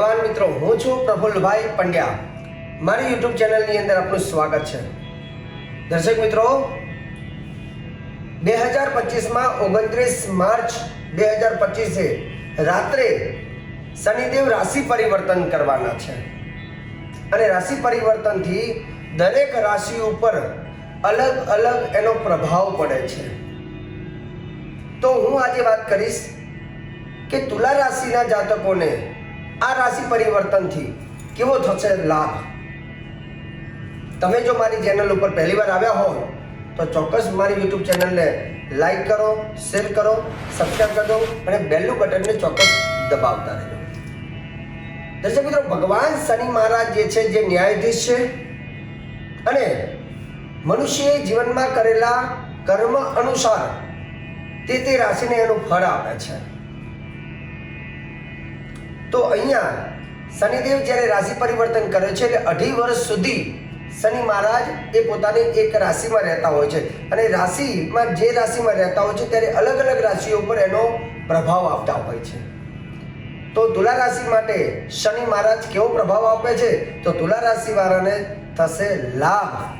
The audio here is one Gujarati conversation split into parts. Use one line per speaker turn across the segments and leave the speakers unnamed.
ભગવાન મિત્રો. હું છું પ્રફુલ્લભાઈ પંડ્યા. મારી યુટ્યુબ ચેનલની અંદર આપનું સ્વાગત છે. દર્શક મિત્રો, બે હજાર પચીસમાં ઓગણત્રીસ માર્ચ બે હજાર પચીસે રાત્રે શનિદેવ રાશિ પરિવર્તન કરવાના છે. અને રાશિ પરિવર્તનથી દરેક રાશિ ઉપર અલગ અલગ એનો પ્રભાવ પડે છે. તો હું આજે વાત કરીશ કે તુલા રાશિના જાતકોને આ રાશિ પરિવર્તનથી કેવો થશે લાભ? તમે જો મારી ચેનલ ઉપર પહેલી વાર આવ્યા હો તો ચોક્કસ મારી યુટ્યુબ ચેનલને લાઈક કરો, શેર કરો સબસ્ક્રાઈબ કરજો અને બેલનું બટનને ચોક્કસ દબાવતા રહેજો. દર્શક મિત્રો, ભગવાન શનિ મહારાજ જે છે જે ન્યાયાધીશ છે અને મનુષ્યએ જીવનમાં કરેલા કર્મ અનુસાર તે તે રાશિને એનું ફળ આપે છે. તો અહીંયા શનિદેવ જ્યારે રાશિ પરિવર્તન કરે છે એટલે અઢી વર્ષ સુધી શનિ મહારાજ એ પોતાની એક રાશિમાં રહેતા હોય છે. અને રાશિમાં જે રાશિમાં રહેતા હોય છે ત્યારે અલગ અલગ રાશિઓ પર એનો પ્રભાવ આપતા હોય છે. તો તુલા રાશિ માટે શનિ મહારાજ કેવો પ્રભાવ આપે છે? તો તુલા રાશિ વાળાને થશે લાભ.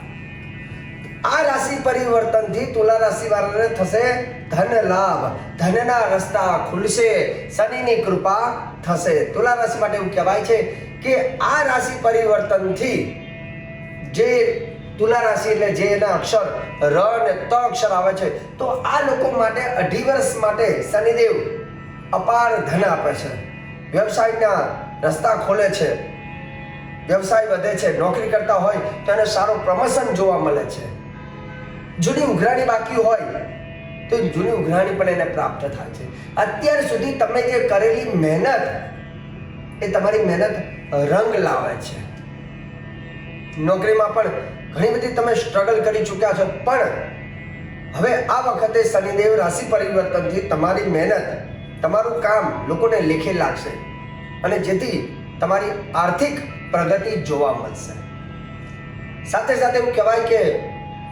આ રાશિ પરિવર્તનથી તુલા રાશિ વાળાને થશે ધન લાભ. ધનના રસ્તા ખુલશે, શનિની કૃપા થશે. તુલા રાશિ માટે એવું કહેવાય છે કે આ રાશિ પરિવર્તનથી જે તુલા રાશિ એટલે જે એના અક્ષર ર અને ત અક્ષર આવે છે, તો આ લોકો માટે અઢી વર્ષ માટે શનિદેવ અપાર ધન આપે છે. વ્યવસાયના રસ્તા ખોલે છે, વ્યવસાય વધે છે, નોકરી કરતા હોય તો એને સારું પ્રમોશન જોવા મળે છે. જૂની ઉઘરાણી બાકી હોય, તો જૂની ઉઘરાણી પણ એને પ્રાપ્ત થાય છે. અત્યાર સુધી તમે જે કરેલી મહેનત, એ તમારી મહેનત રંગ લાવે છે. નોકરીમાં પણ ઘણી બધી તમે સ્ટ્રગલ કરી ચૂક્યા છો, પણ હવે આ વખતે શનિદેવ રાશિ પરિવર્તનથી તમારી મહેનત, તમારું કામ લોકોને લેખે લાગશે અને જેથી તમારી આર્થિક પ્રગતિ જોવા મળશે. સાથે સાથે એવું કહેવાય કે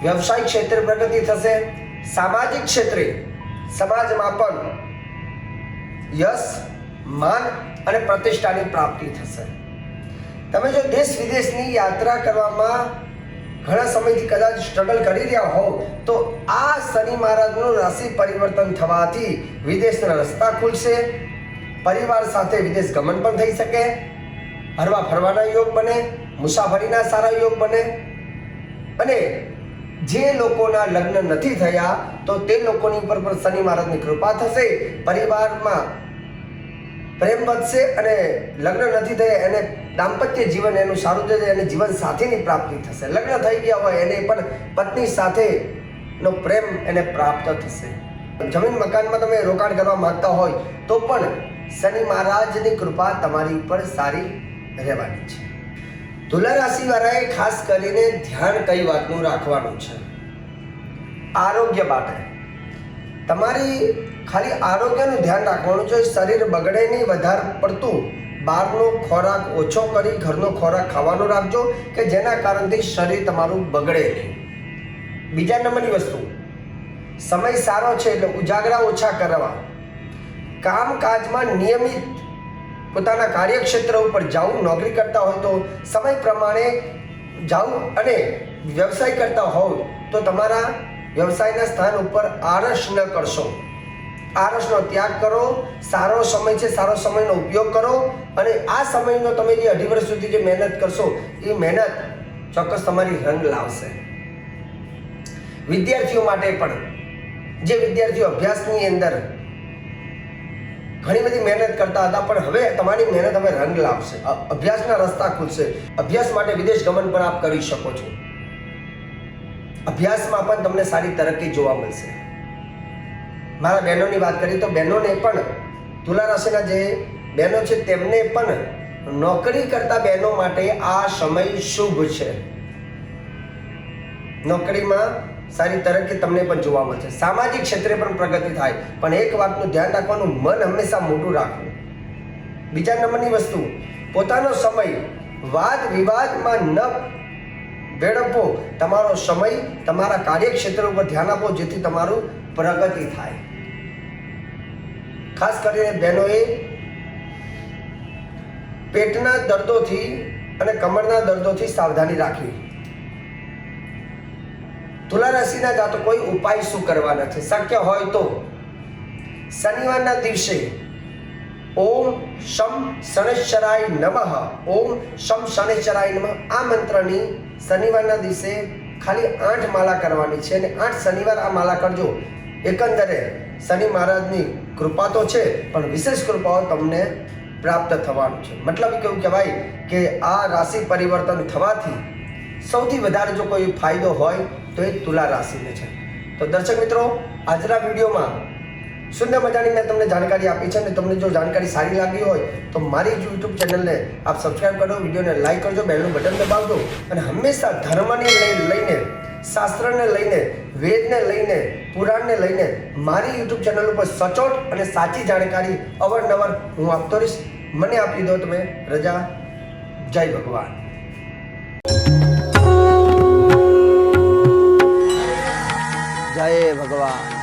વ્યવસાયિક ક્ષેત્રે પ્રગતિ થશે, સામાજિક ક્ષેત્રે સમાજમાં પણ યશ, માન અને પ્રતિષ્ઠાની પ્રાપ્તિ થશે. તમે જો દેશ વિદેશની યાત્રા કરવામાં ઘણા સમયથી કદાચ સ્ટ્રગલ કરી રહ્યા હોવ, તો આ શનિ મહારાજનું રાશિ પરિવર્તન થવાથી વિદેશના રસ્તા ખુલશે, પરિવાર સાથે વિદેશ ગમન પણ થઈ શકે, હરવા ફરવાના યોગ બને, મુસાફરીના સારા યોગ બને અને જે લોકોના લગ્ન નથી થયા, તો તે લોકોની ઉપર પણ શનિ મહારાજની કૃપા થશે. પરિવારમાં પ્રેમ વધશે અને લગ્ન નથી થયા, એને દાંપત્ય જીવન એનું સારું થશે અને જીવન સાથીની પ્રાપ્તિ થશે. લગ્ન થઈ ગયા હોય, એને પણ પત્ની સાથેનો પ્રેમ એને પ્રાપ્ત થશે. જમીન મકાનમાં તમે રોકાણ કરવા માંગતા હોય, તો પણ શનિ મહારાજની કૃપા તમારી ઉપર સારી રહેવાની છે. તુલા રાશિ વાળાએ ખાસ કરીને ધ્યાન કઈ વાતનું રાખવાનું છે? આરોગ્ય માટે. તમારી ખાલી આરોગ્યનું ધ્યાન રાખવાનું છે, શરીર બગડે નહીં, વધારે પડતું બહારનો ખોરાક ઓછો કરી, ઘરનો ખોરાક ખાવાનો રાખજો, કે જેના કારણથી શરીર તમારું બગડે નહીં. બીજા નંબરની વસ્તુ. સમય સારો છે એટલે ઉજાગરા ઓછા કરવા. કામકાજમાં નિયમિત પોતાના કાર્યક્ષેત્ર ઉપર જાવું નોકરી કરતા હોય તો સમય પ્રમાણે જવું અને વ્યવસાય કરતા હોવ તો તમારા વ્યવસાયના સ્થાન ઉપર આળસ ન કરશો. આળસનો ત્યાગ કરો, સારો સમય છે, સારો સમયનો ઉપયોગ કરો અને આ સમયનો તમે જે અઢી વર્ષ સુધી જે મહેનત કરશો, એ મહેનત ચોક્કસ તમારી રંગ લાવશે. વિદ્યાર્થીઓ માટે પણ, જે વિદ્યાર્થીઓ અભ્યાસની અંદર ઘણી બધી મહેનત કરતા હતા, પણ હવે તમારી મહેનત હવે રંગ લાવશે. અભ્યાસના રસ્તા ખુલશે. અભ્યાસ માટે વિદેશ ગમન પણ આપ કરી શકો છો. અભ્યાસમાં પણ તમને સારી તરક્કી જોવા મળશે. મારા બહેનોની વાત કરીએ તો બહેનોને પણ તુલા રાશિના જે બહેનો છે તેમને પણ નોકરી કરતા બહેનો માટે આ સમય શુભ છે. નોકરીમાં સારી તરક્કી તમને પણ જોવા મળશે સામાજિક ક્ષેત્રે પણ પ્રગતિ થાય. પણ એક વાતનું ધ્યાન રાખવાનું, મન હંમેશા મોટું રાખવું. બીજા નંબરની વસ્તુ, પોતાનો સમય વાદ વિવાદમાં ન વેડપો તમારો સમય તમારા કાર્યક્ષેત્ર ઉપર ધ્યાન આપો, જેથી તમારું પ્રગતિ થાય. ખાસ કરીને બહેનોએ પેટના દર્દોથી અને કમરના દર્દોથી સાવધાની રાખવી. તુલા રાશિના જાતકોએ ઉપાય શું કરવાના છે? શક્ય હોય તો. શનિવારના દિવસે ઓમ શમ શનેશ્વરાય નમઃ. ઓમ શમ શનેશ્વરાય નમઃ. આ મંત્રની શનિવારના દિવસે ખાલી આઠ માળા કરવાની છે અને આઠ શનિવાર આ માળા કરજો. એકંદરે શનિ મહારાજની કૃપા તો છે, પણ વિશેષ કૃપાઓ તમને પ્રાપ્ત થવાનું છે. મતલબ કેવું કહેવાય કે આ રાશિ પરિવર્તન થવાથી સૌથી વધારે જો કોઈ ફાયદો હોય તો એ તુલા રાશિને છે. તો દર્શક મિત્રો, આજના વિડીયોમાં સુંદર મજાની મેં તમને જાણકારી આપી છે અને તમને જો જાણકારી સારી લાગી હોય તો મારી યુટ્યુબ ચેનલને આપ સબસ્ક્રાઈબ કરો, વિડીયોને લાઇક કરજો, બેલનું બટન દબાવજો અને હંમેશા ધર્મને લઈ- લઈને, શાસ્ત્રને લઈને, વેદને લઈને, પુરાણને લઈને મારી યુટ્યુબ ચેનલ ઉપર સચોટ અને સાચી જાણકારી અવારનવાર હું આપતો રહીશ. મને આપી દો તમે રજા. જય ભગવાન. जय भगवान